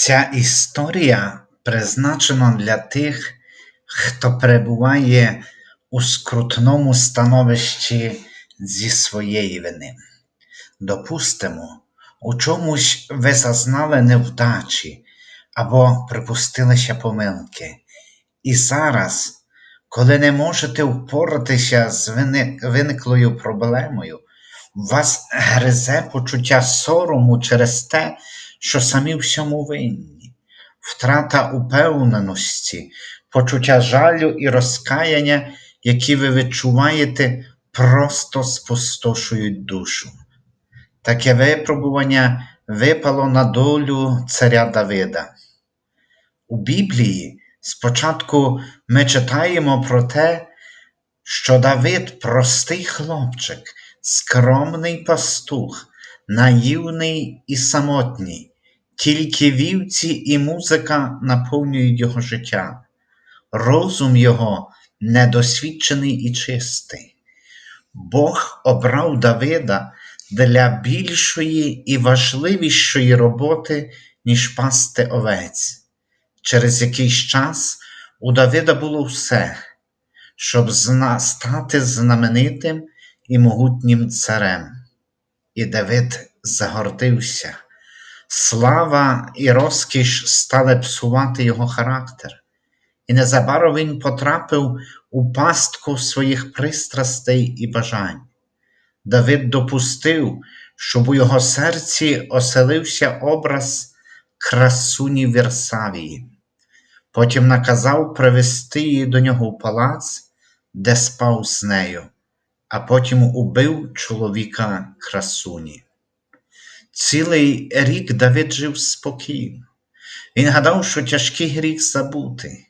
Ця історія призначена для тих, хто перебуває у скрутному становищі зі своєї вини. Допустимо, у чомусь ви зазнали невдачі або припустилися помилки. І зараз, коли не можете впоратися з виниклою проблемою, вас гризе почуття сорому через те, що самі всьому винні, втрата упевненості, почуття жалю і розкаяння, які ви відчуваєте, просто спустошують душу. Таке випробування випало на долю царя Давида. У Біблії спочатку ми читаємо про те, що Давид простий хлопчик, скромний пастух, наївний і самотній, тільки вівці і музика наповнюють його життя. Розум його недосвідчений і чистий. Бог обрав Давида для більшої і важливішої роботи, ніж пасти овець. Через якийсь час у Давида було все, щоб зна- стати знаменитим і могутнім царем. І Давид загордився. Слава і розкіш стали псувати його характер, і незабаром він потрапив у пастку своїх пристрастей і бажань. Давид допустив, щоб у його серці оселився образ красуні Версавії. Потім наказав привести її до нього в палац, де спав з нею, а потім убив чоловіка красуні. Цілий рік Давид жив спокійно. Він гадав, що тяжкий гріх забути,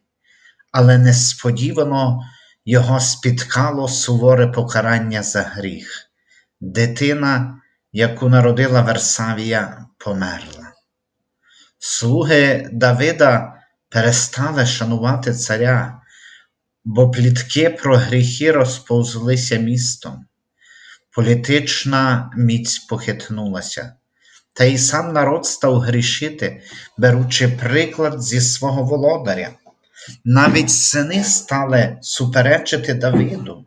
але несподівано його спіткало суворе покарання за гріх. Дитина, яку народила Версавія, померла. Слуги Давида перестали шанувати царя, бо плітки про гріхи розповзлися містом. Політична міць похитнулася, та й сам народ став грішити, беручи приклад зі свого володаря. Навіть сини стали суперечити Давиду,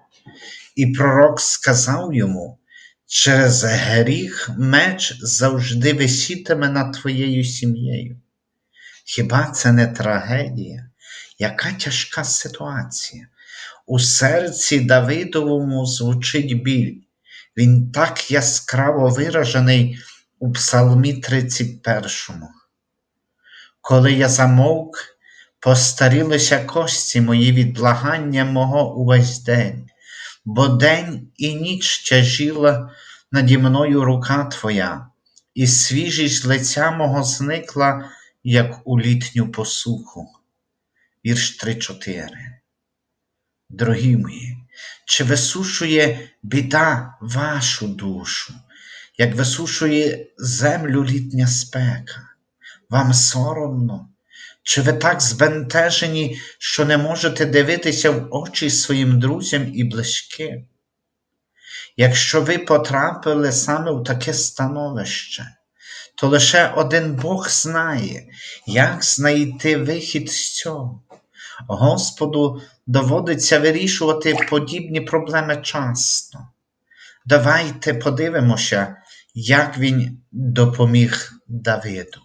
і пророк сказав йому: через гріх меч завжди висітиме над твоєю сім'єю. Хіба це не трагедія? Яка тяжка ситуація? У серці Давидовому звучить біль. Він так яскраво виражений у Псалмі 31. Коли я замовк, постарілися кості мої від благання мого увесь день, бо день і ніч тяжіла наді мною рука Твоя, і свіжість лиця мого зникла, як у літню посуху. Вірш 3-4. Дорогі мої, чи висушує біда вашу душу, як висушує землю літня спека? Вам соромно? Чи ви так збентежені, що не можете дивитися в очі своїм друзям і близьким? Якщо ви потрапили саме в таке становище, то лише один Бог знає, як знайти вихід з цього. Господу доводиться вирішувати подібні проблеми часто. Давайте подивимося, як він допоміг Давиду.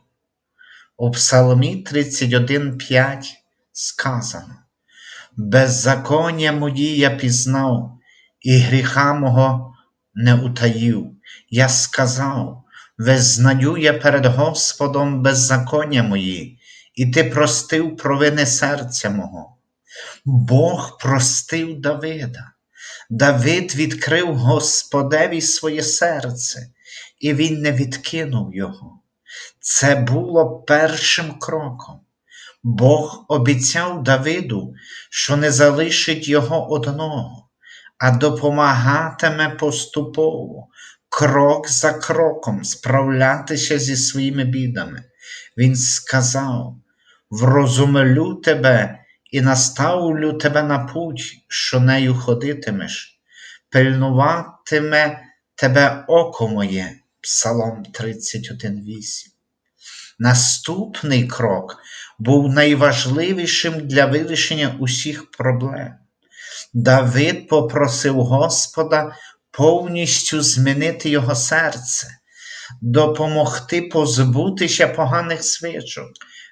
У Псалмі 31:5 сказано: Беззаконня мої я пізнав, і гріха мого не утаїв. Я сказав: Визнаю я перед Господом беззаконня мої, і ти простив провини серця мого. Бог простив Давида. Давид відкрив Господеві своє серце, і він не відкинув його. Це було першим кроком. Бог обіцяв Давиду, що не залишить його одного, а допомагатиме поступово, крок за кроком справлятися зі своїми бідами. Він сказав: Врозумелю тебе і наставлю тебе на путь, що нею ходитимеш, пильнуватиме тебе око моє. Псалом 31.8. Наступний крок був найважливішим для вирішення усіх проблем. Давид попросив Господа повністю змінити його серце, допомогти позбутися поганих звичок.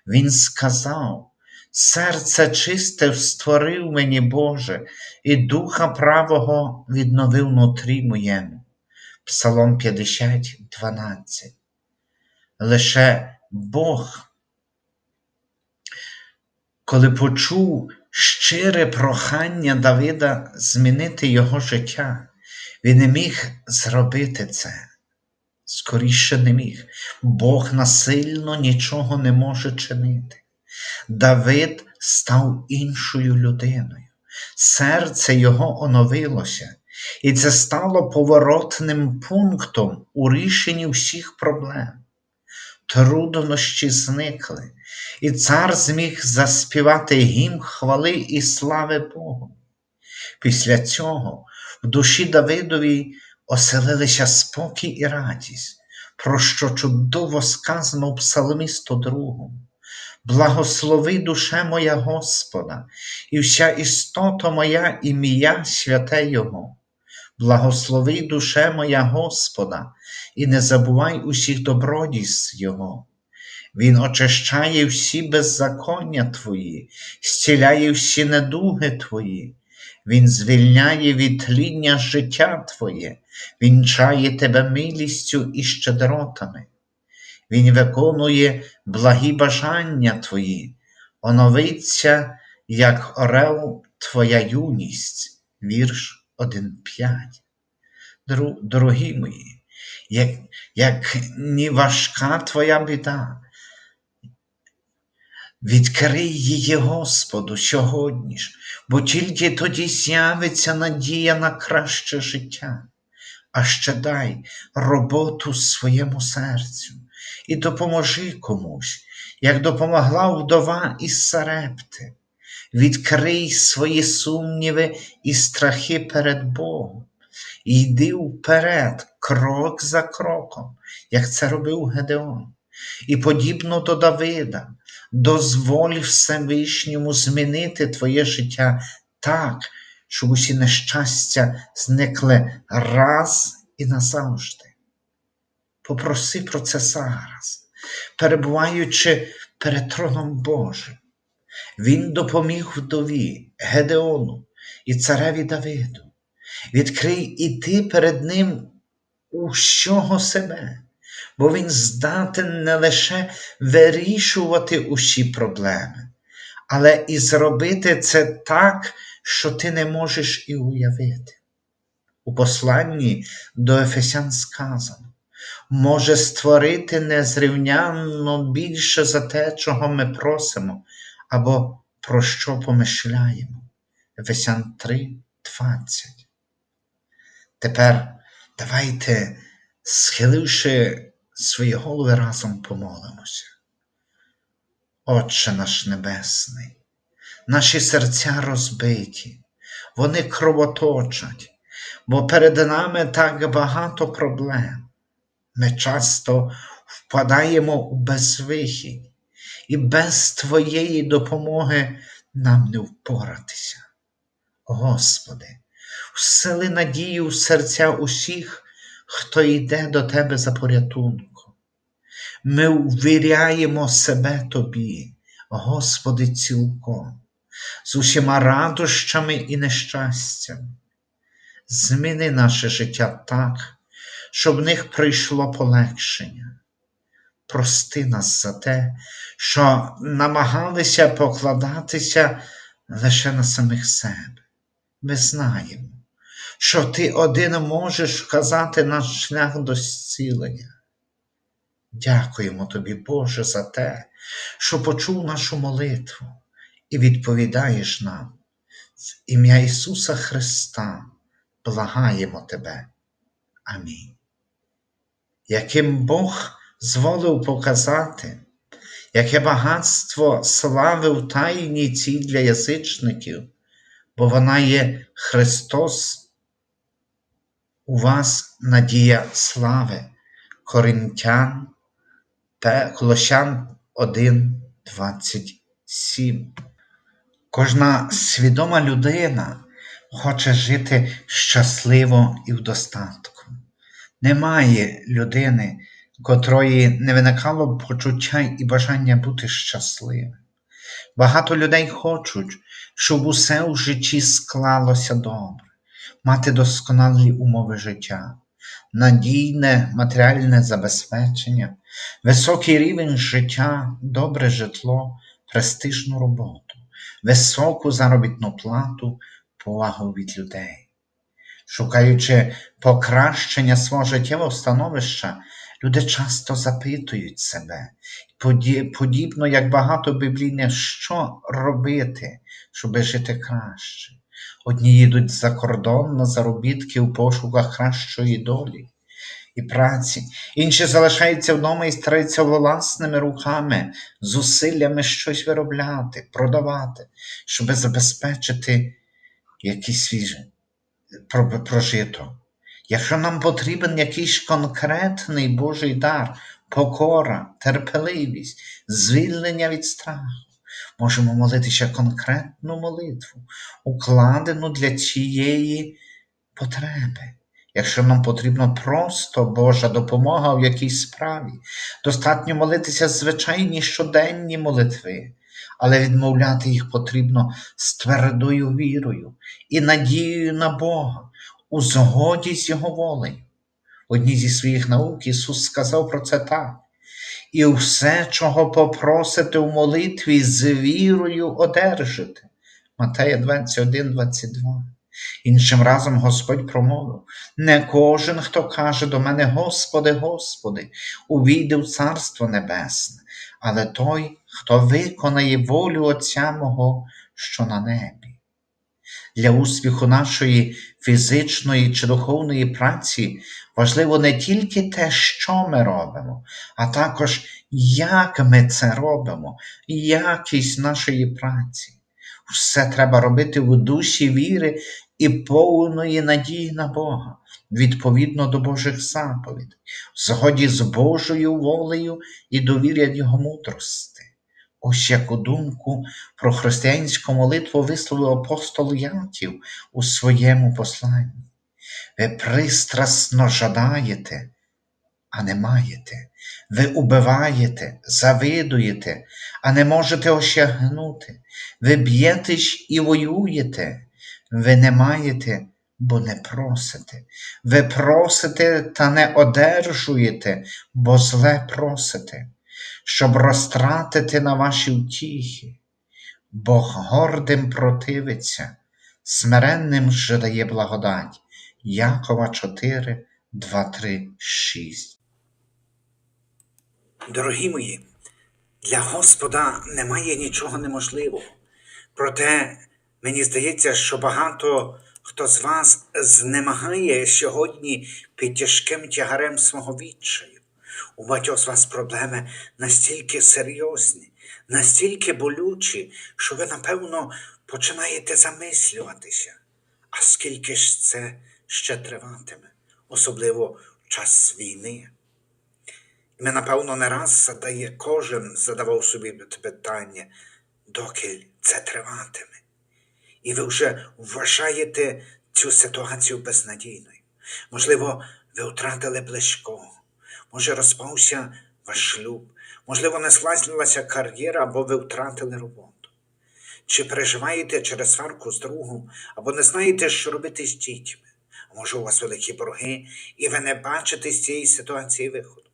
Він сказав: Серце чисте створив мені Боже, і духа правого відновив внутрі моєму. Псалом 50, 12. Лише Бог, коли почув щире прохання Давида змінити його життя, він не міг зробити це. Скоріше не міг. Бог насильно нічого не може чинити. Давид став іншою людиною. Серце його оновилося, і це стало поворотним пунктом у рішенні всіх проблем. Труднощі зникли, і цар зміг заспівати гімн хвали і слави Богу. Після цього в душі Давидовій оселилися спокій і радість, про що чудово сказано в Псалмі 102. Благослови душе моя Господа, і вся істота моя ім'я святе Його. Благослови душе моя Господа, і не забувай усіх добродійств Його. Він очищає всі беззаконня Твої, зціляє всі недуги Твої, Він звільняє від тління життя Твоє, Він чає тебе милістю і щедротами. Він виконує благі бажання Твої, оновиться, як орел Твоя юність, вірш 1.5. Дорогі мої, як, як ні важка Твоя біда, відкрий її Господу сьогодні ж, бо тільки тоді з'явиться надія на краще життя, а ще дай роботу своєму серцю і допоможи комусь, як допомогла вдова із Сарепти. Відкрий свої сумніви і страхи перед Богом, і йди вперед, крок за кроком, як це робив Гедеон. І подібно до Давида, дозволь Всевишньому змінити твоє життя так, щоб усі нещастя зникли раз і назавжди. Попроси про це зараз, перебуваючи перед троном Божим. Він допоміг вдові, Гедеону і цареві Давиду. Відкрий і ти перед ним усього себе, бо він здатен не лише вирішувати усі проблеми, але і зробити це так, що ти не можеш і уявити. У посланні до Ефесян сказано може створити незрівнянно більше за те, чого ми просимо, або про що помишляємо. Ефесян 3, 20. Тепер давайте, схиливши свої голови, разом помолимося. Отче наш Небесний, наші серця розбиті, вони кровоточать, бо перед нами так багато проблем. Ми часто впадаємо у безвихідь, і без Твоєї допомоги нам не впоратися. Господи, всили надію в серця усіх, хто йде до Тебе за порятунком. Ми увіряємо себе Тобі, Господи, цілком, з усіма радощами і нещастями. Зміни наше життя так щоб в них прийшло полегшення. Прости нас за те, що намагалися покладатися лише на самих себе. Ми знаємо, що Ти один можеш вказати наш шлях до зцілення. Дякуємо Тобі, Боже, за те, що почув нашу молитву і відповідаєш нам. В ім'я Ісуса Христа благаємо Тебе. Амінь яким Бог зволив показати, яке багатство слави в тайні цій для язичників, бо вона є Христос, у вас надія слави, Коринтян, Те Колощан 1, 27. Кожна свідома людина хоче жити щасливо і в достатку. Немає людини, котрої не виникало почуття і бажання бути щасливим. Багато людей хочуть, щоб усе у житті склалося добре, мати досконалі умови життя, надійне матеріальне забезпечення, високий рівень життя, добре житло, престижну роботу, високу заробітну плату, повагу від людей. Шукаючи покращення свого життєвого становища, люди часто запитують себе, подібно як багато біблійних, що робити, щоб жити краще. Одні їдуть за кордон на заробітки у пошуках кращої долі і праці, інші залишаються вдома і стараються власними руками, зусиллями щось виробляти, продавати, щоб забезпечити якийсь свій прожиток. Якщо нам потрібен якийсь конкретний Божий дар, покора, терпеливість, звільнення від страху, можемо молитися конкретну молитву, укладену для цієї потреби. Якщо нам потрібна просто Божа допомога в якійсь справі, достатньо молитися звичайні щоденні молитви, але відмовляти їх потрібно з твердою вірою і надією на Бога, у згоді з Його волею. Одній зі своїх наук Ісус сказав про це так. І все, чого попросите у молитві, з вірою одержите. Матея 21, 22. Іншим разом Господь промовив: не кожен, хто каже до мене, Господи, Господи, увійде в Царство Небесне, але той, хто виконає волю Отця Мого, що на небі. Для успіху нашої фізичної чи духовної праці важливо не тільки те, що ми робимо, а також як ми це робимо, якість нашої праці. Все треба робити в душі віри і повної надії на Бога, відповідно до Божих заповідей, в згоді з Божою волею і довір'я Його мудрості. Ось яку думку про християнську молитву висловив апостол Яків у своєму посланні. Ви пристрасно жадаєте, а не маєте. Ви убиваєте, завидуєте, а не можете осягнути. Ви б'єтесь і воюєте, ви не маєте, бо не просите. Ви просите та не одержуєте, бо зле просите щоб розтратити на ваші втіхи. Бог гордим противиться, смиренним же дає благодать. Якова 4, 2, 3, 6. Дорогі мої, для Господа немає нічого неможливого. Проте мені здається, що багато хто з вас знемагає сьогодні під тяжким тягарем свого відчаю. У багатьох з вас проблеми настільки серйозні, настільки болючі, що ви, напевно, починаєте замислюватися. А скільки ж це ще триватиме, особливо в час війни? Ми, напевно, не раз задає, кожен задавав собі питання, доки це триватиме. І ви вже вважаєте цю ситуацію безнадійною. Можливо, ви втратили близького. Може, розпався ваш шлюб, можливо, не слазилася кар'єра або ви втратили роботу. Чи переживаєте через сварку з другом, або не знаєте, що робити з дітьми? Може, у вас великі борги, і ви не бачите з цієї ситуації виходу.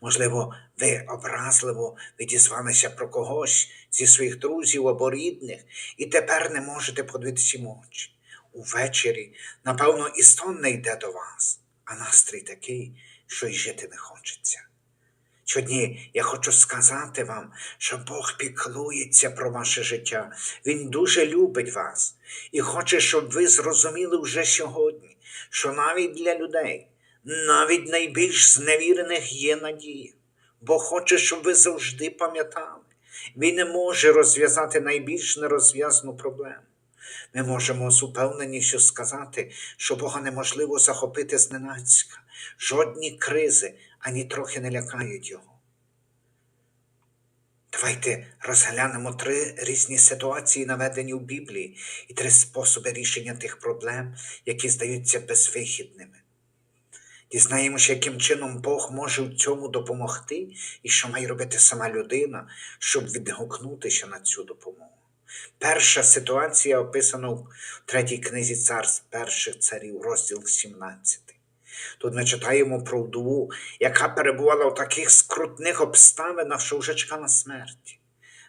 Можливо, ви образливо відізвалися про когось зі своїх друзів або рідних, і тепер не можете подивитися в очі. Увечері, напевно, і стон не йде до вас, а настрій такий, що й жити не хочеться. Сьогодні я хочу сказати вам, що Бог піклується про ваше життя. Він дуже любить вас і хоче, щоб ви зрозуміли вже сьогодні, що навіть для людей, навіть найбільш зневірених є надія. Бог хоче, щоб ви завжди пам'ятали. Він не може розв'язати найбільш нерозв'язну проблему. Ми можемо з упевненістю сказати, що Бога неможливо захопити зненацька. Жодні кризи ані трохи не лякають Його. Давайте розглянемо три різні ситуації, наведені в Біблії, і три способи рішення тих проблем, які здаються безвихідними. Дізнаємося, яким чином Бог може в цьому допомогти, і що має робити сама людина, щоб відгукнутися на цю допомогу. Перша ситуація описана в третій книзі царств перших царів, розділ 17. Тут ми читаємо про вдову, яка перебувала в таких скрутних обставинах, що вже чекала смерті.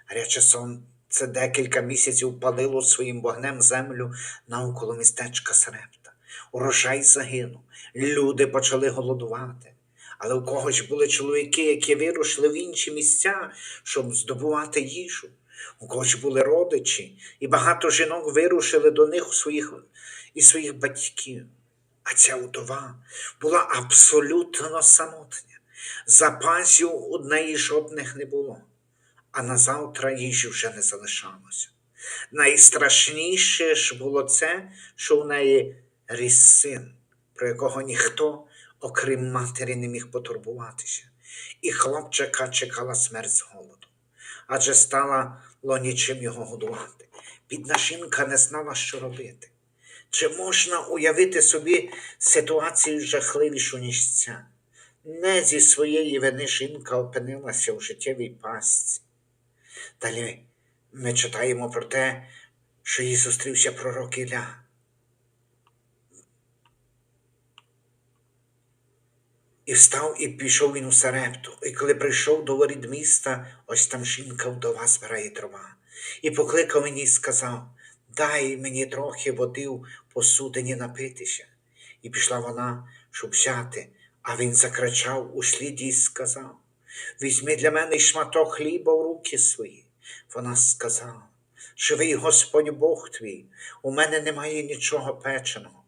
Гаряче сонце декілька місяців палило своїм вогнем землю навколо містечка Срепта. Урожай загинув, люди почали голодувати. Але у когось були чоловіки, які вирушили в інші місця, щоб здобувати їжу. У когось були родичі, і багато жінок вирушили до них у своїх, і своїх батьків. А ця вдова була абсолютно самотня. Запасів у неї жодних не було, а на завтра їжі вже не залишалося. Найстрашніше ж було це, що в неї ріс син, про якого ніхто, окрім матері, не міг потурбуватися, і хлопчика чекала смерть з голоду, адже стала нічим його годувати. Бідна жінка не знала, що робити. Чи можна уявити собі ситуацію жахливішу, ніж ця? Не зі своєї вини жінка опинилася в життєвій пастці. Далі ми читаємо про те, що їй зустрівся пророк Ілля. І встав і пішов він у Сарепту. І коли прийшов до воріт міста, ось там жінка вдова збирає дрова. І покликав мені і сказав: Дай мені трохи води в посудині напитися. І пішла вона, щоб взяти, а він закричав у сліді і сказав: Візьми для мене шматок хліба в руки свої. Вона сказала: Живий Господь Бог твій, у мене немає нічого печеного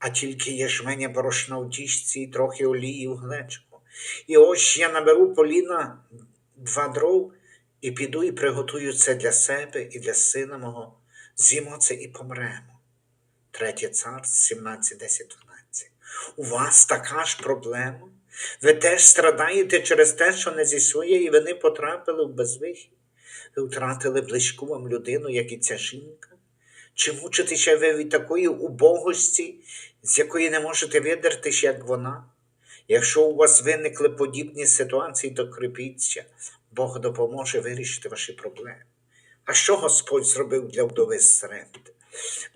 а тільки є жменя борошна в діжці і трохи олії в глечику. І ось я наберу поліна два дров і піду і приготую це для себе і для сина мого. З'їмо це і помремо. Третє царство 17, 10, 12. У вас така ж проблема? Ви теж страдаєте через те, що не зі своєї вини потрапили в безвихід. Ви втратили близьку вам людину, як і ця жінка. Чи мучитеся ви від такої убогості, з якої не можете видертись, як вона? Якщо у вас виникли подібні ситуації, то крепіться, Бог допоможе вирішити ваші проблеми. А що Господь зробив для вдови Срепти?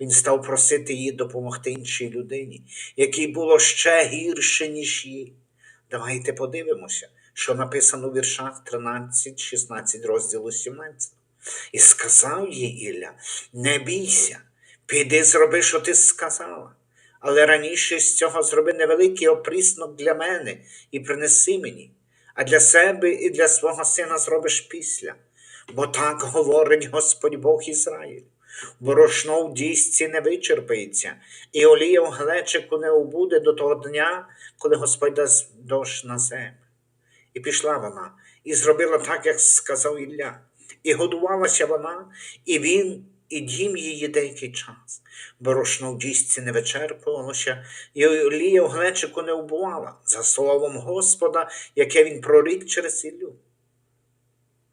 Він став просити її допомогти іншій людині, якій було ще гірше, ніж їй. Давайте подивимося, що написано у віршах 13, 16 розділу 17. І сказав їй Ілля, не бійся, піди зроби, що ти сказала. Але раніше з цього зроби невеликий опріснок для мене і принеси мені, а для себе і для свого сина зробиш після. Бо так говорить Господь Бог Ізраїль. Борошно в дійсці не вичерпається, і олія в глечику не убуде до того дня, коли Господь дасть дощ на землю. І пішла вона, і зробила так, як сказав Ілля. І годувалася вона, і він, і дім її деякий час. Борошно в дісці не вичерпувалося, і олія в глечику не вбувала, за словом Господа, яке він прорік через Іллю.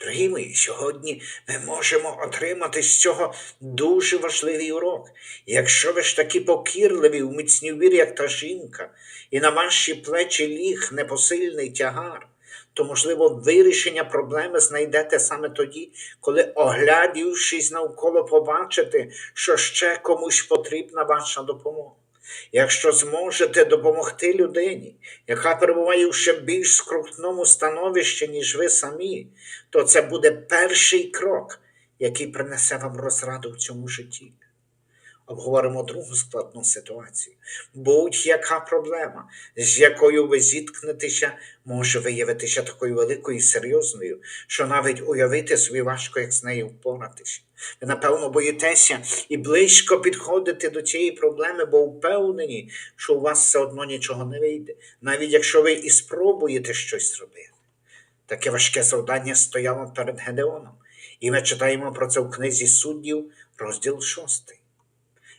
Дорогі мої, сьогодні ми можемо отримати з цього дуже важливий урок. Якщо ви ж такі покірливі в міцній вірі, як та жінка, і на ваші плечі ліг непосильний тягар, то, можливо, вирішення проблеми знайдете саме тоді, коли, оглядівшись навколо, побачите, що ще комусь потрібна ваша допомога. Якщо зможете допомогти людині, яка перебуває в ще більш скрутному становищі, ніж ви самі, то це буде перший крок, який принесе вам розраду в цьому житті. Обговоримо другу складну ситуацію. Будь-яка проблема, з якою ви зіткнетеся, може виявитися такою великою і серйозною, що навіть уявити собі важко, як з нею впоратися. Ви, напевно, боїтеся і близько підходите до цієї проблеми, бо впевнені, що у вас все одно нічого не вийде, навіть якщо ви і спробуєте щось зробити. Таке важке завдання стояло перед Гедеоном, і ми читаємо про це в книзі суддів, розділ 6.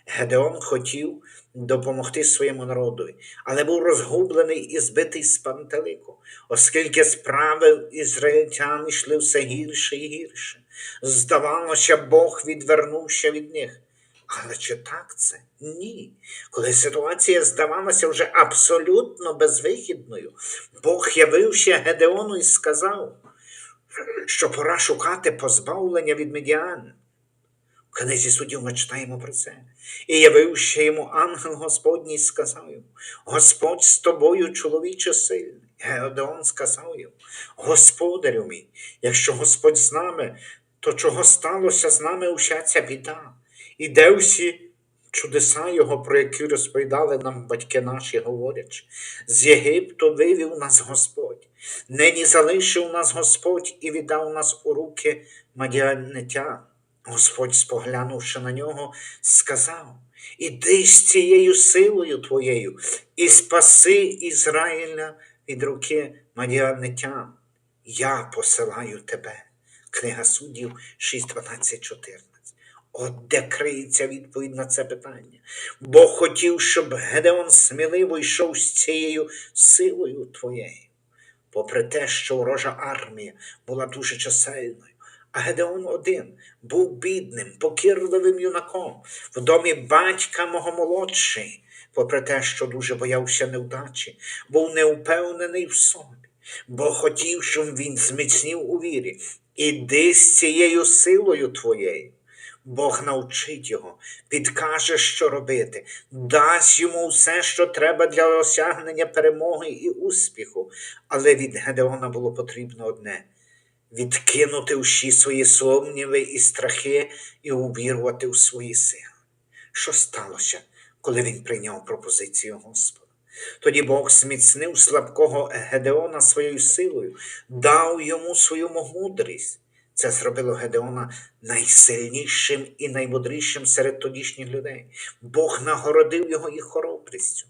Гедеон хотів допомогти своєму народові, але був розгублений і збитий з пантелику, оскільки справи ізраїльтян йшли все гірше і гірше. Здавалося, Бог відвернувся від них. Але чи так це? Ні. Коли ситуація здавалася вже абсолютно безвихідною, Бог явився Гедеону і сказав, що пора шукати позбавлення від медіан. В книзі суддів ми читаємо про це. І явився йому ангел Господній сказав йому: Господь з тобою, чоловіче сильний. Геодеон сказав йому: Господарю мій, якщо Господь з нами, то чого сталося з нами уся ця біда? І де всі чудеса Його, про які розповідали нам батьки наші, говорячи, з Єгипту вивів нас Господь, нині залишив нас Господь і віддав нас у руки мадіанитян. Господь, споглянувши на нього, сказав: Іди з цією силою твоєю і спаси Ізраїля від руки мадіанитян. Я посилаю тебе. Книга суддів 6, 12, 14. От де криється відповідь на це питання. Бог хотів, щоб Гедеон сміливо йшов з цією силою твоєю. Попри те, що ворожа армія була дуже чисельною, а Гедеон один був бідним, покірливим юнаком в домі батька мого молодший, попри те, що дуже боявся невдачі, був неупевнений в собі, бо хотів, щоб він зміцнів у вірі. Іди з цією силою твоєю. Бог навчить його, підкаже, що робити, дасть йому все, що треба для осягнення перемоги і успіху. Але від Гедеона було потрібно одне відкинути всі свої сумніви і страхи і увірувати у свої сили. Що сталося, коли він прийняв пропозицію Господа? Тоді Бог зміцнив слабкого Гедеона своєю силою, дав йому свою мудрість. Це зробило Гедеона найсильнішим і наймудрішим серед тодішніх людей. Бог нагородив його і хоробрістю.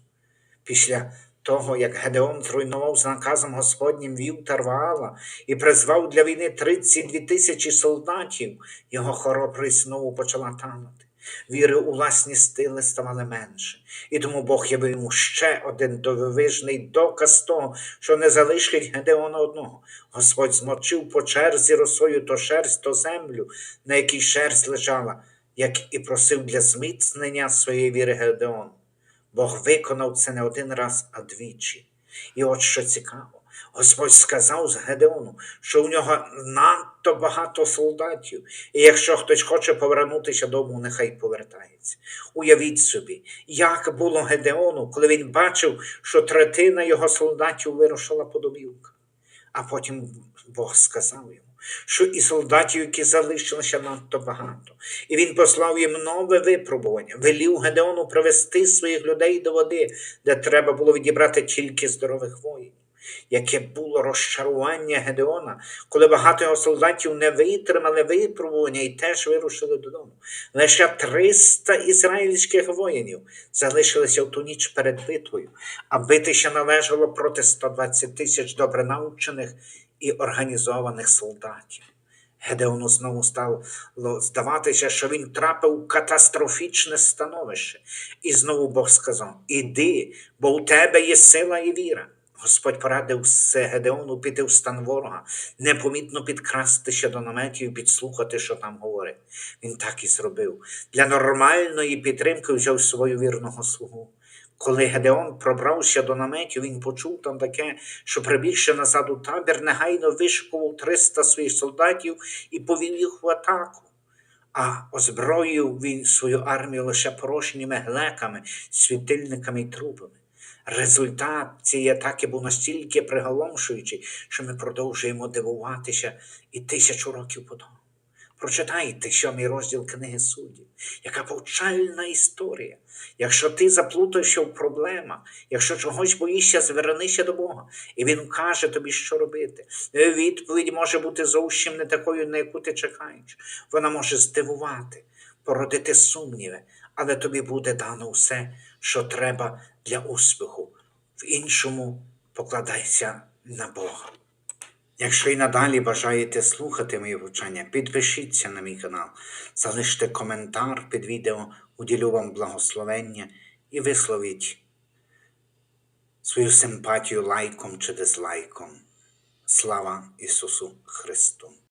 Після того, як Гедеон зруйнував з наказом Господнім вів Тарваала і призвав для війни 32 тисячі солдатів, його хоробрість знову почала танути. Віри у власні стили ставали менше, і тому Бог явив йому ще один дивовижний доказ того, що не залишить Гедеона одного. Господь змочив по черзі росою то шерсть, то землю, на якій шерсть лежала, як і просив для зміцнення своєї віри Гедеон. Бог виконав це не один раз, а двічі. І от що цікаво, Господь сказав з Гедеону, що у нього надто багато солдатів, і якщо хтось хоче повернутися додому, нехай повертається. Уявіть собі, як було Гедеону, коли він бачив, що третина його солдатів вирушила по домівках. А потім Бог сказав йому, що і солдатів, які залишилися надто багато, і він послав їм нове випробування, велів Гедеону привести своїх людей до води, де треба було відібрати тільки здорових воїнів. Яке було розчарування Гедеона, коли багато його солдатів не витримали випробування і теж вирушили додому. Лише 300 ізраїльських воїнів залишилися в ту ніч перед битвою, а битися належало проти 120 тисяч добре навчених і організованих солдатів. Гедеону знову стало здаватися, що він трапив у катастрофічне становище. І знову Бог сказав: Іди, бо у тебе є сила і віра. Господь порадив все Гедеону піти в стан ворога, непомітно підкрастися до наметів і підслухати, що там говорить. Він так і зробив. Для нормальної підтримки взяв свою вірного слугу. Коли Гедеон пробрався до наметів, він почув там таке, що прибігши назад у табір, негайно вишкував 300 своїх солдатів і повів їх в атаку. А озброїв він свою армію лише порожніми глеками, світильниками і трубами. Результат цієї атаки був настільки приголомшуючий, що ми продовжуємо дивуватися і тисячу років по тому. Прочитайте сьомий розділ книги суддів, яка повчальна історія. Якщо ти заплутаєшся в проблемах, якщо чогось боїшся, звернися до Бога, і Він каже тобі, що робити. Відповідь може бути зовсім не такою, на яку ти чекаєш. Вона може здивувати, породити сумніви, але тобі буде дано все, що треба для успіху. В іншому покладайся на Бога. Якщо і надалі бажаєте слухати мої вчення, підпишіться на мій канал, залиште коментар під відео, уділю вам благословення і висловіть свою симпатію лайком чи дизлайком. Слава Ісусу Христу!